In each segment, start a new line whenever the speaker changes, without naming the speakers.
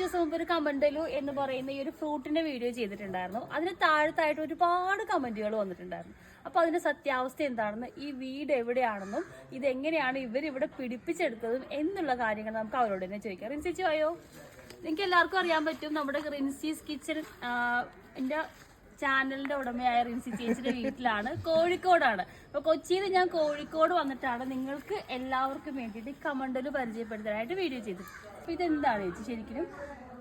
കുറച്ച് ദിവസം മുമ്പ് ഒരു കമന്റലു എന്ന് പറയുന്ന ഈ ഒരു ഫ്രൂട്ടിന്റെ വീഡിയോ ചെയ്തിട്ടുണ്ടായിരുന്നു. അതിന് താഴത്തായിട്ട് ഒരുപാട് കമന്റുകൾ വന്നിട്ടുണ്ടായിരുന്നു. അപ്പൊ അതിന്റെ സത്യാവസ്ഥ എന്താണെന്ന് ഈ വീട് എവിടെയാണെന്നും ഇത് എങ്ങനെയാണ് ഇവർ ഇവിടെ പിടിപ്പിച്ചെടുത്തതും എന്നുള്ള കാര്യങ്ങൾ നമുക്ക് അവരോട് തന്നെ ചോദിക്കാം. റിൻസിച്ചു അയ്യോ നിങ്ങൾക്ക് എല്ലാവർക്കും അറിയാൻ പറ്റും നമ്മുടെ റിൻസീസ് കിച്ചൺ എന്റെ ചാനലിന്റെ ഉടമയായ റിൻസി ചേച്ചിയുടെ വീട്ടിലാണ്. കോഴിക്കോടാണ്. അപ്പൊ കൊച്ചിയിൽ ഞാൻ കോഴിക്കോട് വന്നിട്ടാണ് നിങ്ങൾക്ക് എല്ലാവർക്കും വേണ്ടിയിട്ട് കമണ്ടൽ പരിചയപ്പെടുത്താനായിട്ട് വീഡിയോ ചെയ്തത്. അപ്പൊ ഇതെന്താണ് ചേച്ചി ശരിക്കും?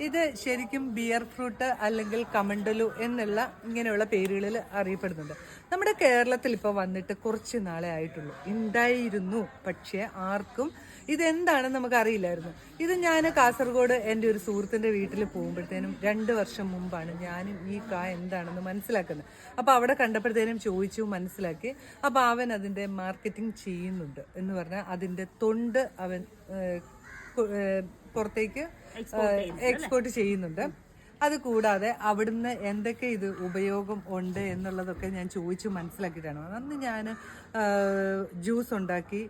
ഇത് ശരിക്കും ബിയർ ഫ്രൂട്ട് അല്ലെങ്കിൽ കമണ്ടലു എന്നുള്ള ഇങ്ങനെയുള്ള പേരുകളിൽ അറിയപ്പെടുന്നുണ്ട്. നമ്മുടെ കേരളത്തിൽ ഇപ്പോൾ വന്നിട്ട് കുറച്ച് നാളെ ആയിട്ടുള്ളൂ. ഉണ്ടായിരുന്നു പക്ഷേ ആർക്കും ഇതെന്താണെന്ന് നമുക്ക് അറിയില്ലായിരുന്നു ഇത് ഞാൻ കാസർഗോഡ് എന്റെ ഒരു സുഹൃത്തിന്റെ വീട്ടിൽ പോകുമ്പോഴത്തേനും രണ്ട് വർഷം മുമ്പാണ് ഞാനും ഈ കാ എന്താണെന്ന് മനസ്സിലാക്കുന്നത്. അപ്പോൾ അവിടെ കണ്ടപ്പോഴത്തേനും ചോദിച്ചു മനസ്സിലാക്കി. അപ്പോൾ അവൻ അതിന്റെ മാർക്കറ്റിംഗ് ചെയ്യുന്നുണ്ട് എന്ന് പറഞ്ഞാൽ അതിന്റെ തൊണ്ട് അവൻ പുറത്തേക്ക് എക്സ്പോർട്ട് ചെയ്യുന്നുണ്ട് അത് കൂടാതെ അവിടുന്ന് എന്തൊക്കെ ഇത് ഉപയോഗം ഉണ്ട് എന്നുള്ളതൊക്കെ ഞാൻ ചോദിച്ചു മനസ്സിലാക്കിയിട്ടാണ്. അന്ന് ഞാൻ ജ്യൂസ് ഉണ്ടാക്കി.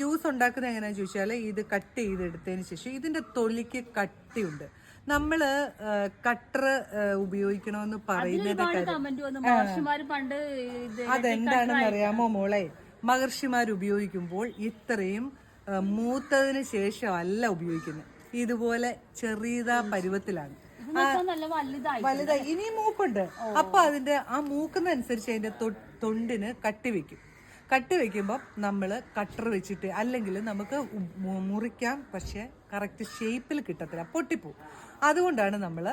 ജ്യൂസ് ഉണ്ടാക്കുന്നത് എങ്ങനെയാണെന്ന് ചോദിച്ചാൽ ഇത് കട്ട് ചെയ്തെടുത്തതിന് ശേഷം ഇതിന്റെ തൊലിക്ക് കട്ടിയുണ്ട്. നമ്മൾ കട്ടർ ഉപയോഗിക്കണമെന്ന് പറയുന്നത് അതെന്താണെന്ന് അറിയാമോ മോളെ? മഹർഷിമാർ ഉപയോഗിക്കുമ്പോൾ ഇത്രയും മൂത്തതിന് ശേഷം അല്ല ഉപയോഗിക്കുന്നത് ഇതുപോലെ ചെറിയതാ പരുവത്തിലാണ്.
വലുതായി.
ഇനി മൂക്കുണ്ട്. അപ്പൊ അതിന്റെ ആ മൂക്കുന്നതനുസരിച്ച് അതിന്റെ തൊണ്ടിന് കട്ടി വെക്കും. കട്ടി വെക്കുമ്പോൾ നമ്മൾ കട്ടർ വെച്ചിട്ട് അല്ലെങ്കിൽ നമുക്ക് മുറിക്കാം. പക്ഷെ കറക്റ്റ് ഷേപ്പിൽ കിട്ടത്തില്ല. പൊട്ടിപ്പോവും. അതുകൊണ്ടാണ് നമ്മൾ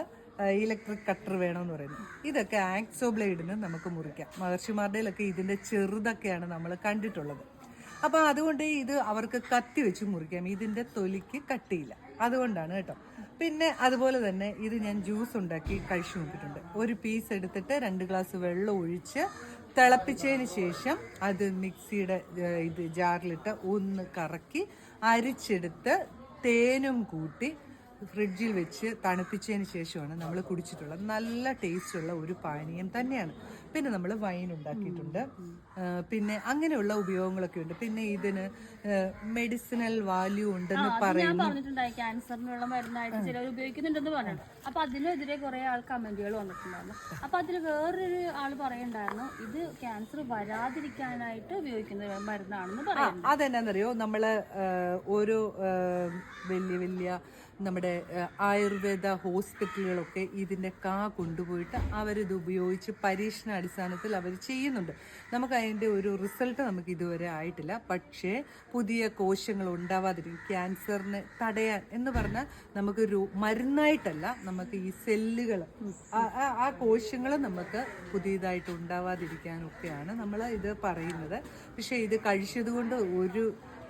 ഇലക്ട്രിക് കട്ടർ വേണമെന്ന് പറയുന്നത്. ഇതൊക്കെ ആക്സോ ബ്ലേഡിന് നമുക്ക് മുറിക്കാം. മഹർഷിമാരുടെയിലൊക്കെ ഇതിന്റെ ചെറുതൊക്കെയാണ് നമ്മൾ കണ്ടിട്ടുള്ളത്. അപ്പോൾ അതുകൊണ്ട് ഇത് അവർക്ക് കത്തി വെച്ച് മുറിക്കാം. ഇതിന്റെ തൊലിക്ക് കട്ടിയില്ല. അതുകൊണ്ടാണ് കേട്ടോ. പിന്നെ അതുപോലെ തന്നെ ഇത് ഞാൻ ജ്യൂസ് ഉണ്ടാക്കി കഴിച്ചു നോക്കിയിട്ടുണ്ട്. ഒരു പീസ് എടുത്തിട്ട് രണ്ട് ഗ്ലാസ് വെള്ളം ഒഴിച്ച് തിളപ്പിച്ചതിന് ശേഷം അത് മിക്സിയുടെ ഇത് ജാറിലിട്ട് ഒന്ന് കറക്കി അരിച്ചെടുത്ത് തേനും കൂട്ടി ഫ്രിഡ്ജിൽ വെച്ച് തണുപ്പിച്ചതിന് ശേഷമാണ് നമ്മൾ കുടിച്ചിട്ടുള്ളത്. നല്ല ടേസ്റ്റുള്ള ഒരു പാനീയം തന്നെയാണ്. പിന്നെ നമ്മൾ വൈൻ ഉണ്ടാക്കിയിട്ടുണ്ട്. പിന്നെ അങ്ങനെയുള്ള ഉപയോഗങ്ങളൊക്കെ ഉണ്ട്. പിന്നെ ഇതിന് മെഡിസിനൽ വാല്യൂ ഉണ്ടെന്ന് പറയുന്നു.
പറഞ്ഞിട്ടുണ്ടായി ക്യാൻസറിനുള്ള മരുന്നായിട്ട് ചിലർ ഉപയോഗിക്കുന്നുണ്ടെന്ന് പറഞ്ഞു അപ്പൊ അതിനെതിരെ കുറെ ആൾ കമന്റുകൾ വന്നിട്ടുണ്ടായിരുന്നു. അപ്പൊ അതിൽ വേറൊരു ആൾ പറയുണ്ടായിരുന്നു ഇത് ക്യാൻസർ വരാതിരിക്കാനായിട്ട് ഉപയോഗിക്കുന്ന മരുന്നാണെന്ന് പറയുന്നു
അതെന്നാന്നറിയോ? നമ്മൾ ഓരോ വലിയ വലിയ നമ്മുടെ ആയുർവേദ ഹോസ്പിറ്റലുകളൊക്കെ ഇതിന്റെ കാ കൊണ്ടുപോയിട്ട് അവരിത് ഉപയോഗിച്ച് പരീക്ഷണ അടിസ്ഥാനത്തിൽ അവർ ചെയ്യുന്നുണ്ട്. നമുക്ക് അതിന്റെ ഒരു റിസൾട്ട് നമുക്ക് ഇതുവരെ ആയിട്ടില്ല. പക്ഷേ പുതിയ കോശങ്ങൾ ഉണ്ടാവാതിരിക്കും ക്യാൻസറിനെ തടയാൻ എന്ന് പറഞ്ഞാൽ നമുക്ക് മരുന്നായിട്ടല്ല നമുക്ക് ഈ സെല്ലുകൾ ആ കോശങ്ങൾ നമുക്ക് പുതിയതായിട്ട് ഉണ്ടാവാതിരിക്കാനൊക്കെയാണ് നമ്മൾ ഇത് പറയുന്നത്. പക്ഷേ ഇത് കഴിച്ചതുകൊണ്ട് ഒരു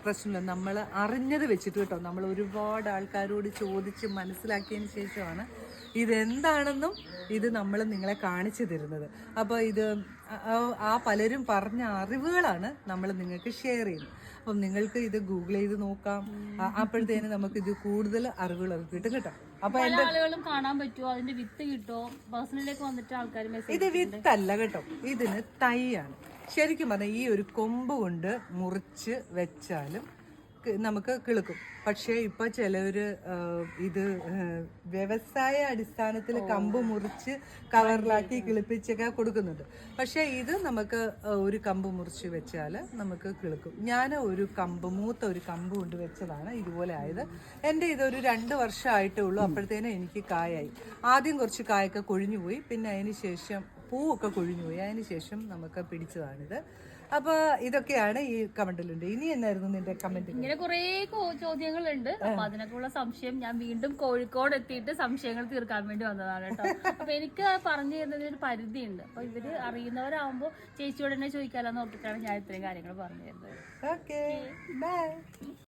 പ്രശ്നമില്ല. നമ്മൾ അറിഞ്ഞത് വെച്ചിട്ട് കേട്ടോ. നമ്മൾ ഒരുപാട് ആൾക്കാരോട് ചോദിച്ച് മനസ്സിലാക്കിയതിന് ശേഷമാണ് ഇതെന്താണെന്നും ഇത് നമ്മൾ നിങ്ങളെ കാണിച്ചു തരുന്നത്. അപ്പോൾ ഇത് ആ- പലരും പറഞ്ഞ അറിവുകളാണ് നമ്മൾ നിങ്ങൾക്ക് ഷെയർ ചെയ്യുന്നത്. അപ്പം നിങ്ങൾക്ക് ഇത് ഗൂഗിൾ ചെയ്ത് നോക്കാം. അപ്പോഴത്തേന് നമുക്ക് ഇത് കൂടുതൽ അറിവുകൾ കിട്ടും കേട്ടോ. അപ്പോൾ
പല ആളുകളും കാണാൻ പറ്റുമോ? അതിന്റെ വിത്ത് കിട്ടുമോ പേഴ്സണലിലേക്ക് വന്നിട്ട് ആൾക്കാർ
ഇത് വിത്തല്ല കേട്ടോ. ഇതിന് തൈയാണ് ശരിക്കും പറഞ്ഞാൽ ഈ ഒരു കൊമ്പ് കൊണ്ട് മുറിച്ച് വെച്ചാലും നമുക്ക് കിളുക്കും. പക്ഷേ ഇപ്പൊ ചിലവര് ആ, ഇത് വ്യവസായ അടിസ്ഥാനത്തിൽ കമ്പ് മുറിച്ച് കവറിലാക്കി കിളിപ്പിച്ചൊക്കെ കൊടുക്കുന്നുണ്ട്. പക്ഷേ ഇത് നമുക്ക് ഒരു കമ്പ് മുറിച്ച് വെച്ചാൽ നമുക്ക് കിളുക്കും. ഞാൻ ഒരു കമ്പ് മൂത്ത ഒരു കമ്പ് കൊണ്ട് വെച്ചതാണ് ഇതുപോലെ ആയത്. എന്റെ ഇതൊരു രണ്ട് വർഷമായിട്ടേ ഉള്ളൂ അപ്പോഴത്തേനും എനിക്ക് കായായി. ആദ്യം കുറച്ച് കായൊക്കെ കൊഴിഞ്ഞുപോയി. പിന്നെ അതിന് ശേഷം പൂവൊക്കെ കൊഴിഞ്ഞുപോയി. അതിന് ശേഷം നമുക്ക് പിടിച്ചതാണിത്. അപ്പോൾ ഇതൊക്കെയാണ് ഈ കമന്റിലുണ്ട്. ഇനി എന്നായിരുന്നു നിന്റെ കമന്റ്
ഇങ്ങനെ കുറെ ചോദ്യങ്ങളുണ്ട്. അപ്പൊ അതിനൊക്കെയുള്ള സംശയം ഞാൻ വീണ്ടും കോഴിക്കോട് എത്തിയിട്ട് സംശയങ്ങൾ തീർക്കാൻ വേണ്ടി വന്നതാണ് കേട്ടോ. അപ്പൊ എനിക്ക് പറഞ്ഞു തരുന്നതിന് ഒരു പരിധിയുണ്ട്. അപ്പൊ ഇവർ അറിയുന്നവരാകുമ്പോ ചേച്ചിയോട് തന്നെ ചോദിക്കാലോ ഓർത്തിട്ടാണ് ഞാൻ ഇത്രയും കാര്യങ്ങൾ പറഞ്ഞു തരുന്നത്.
Okay bye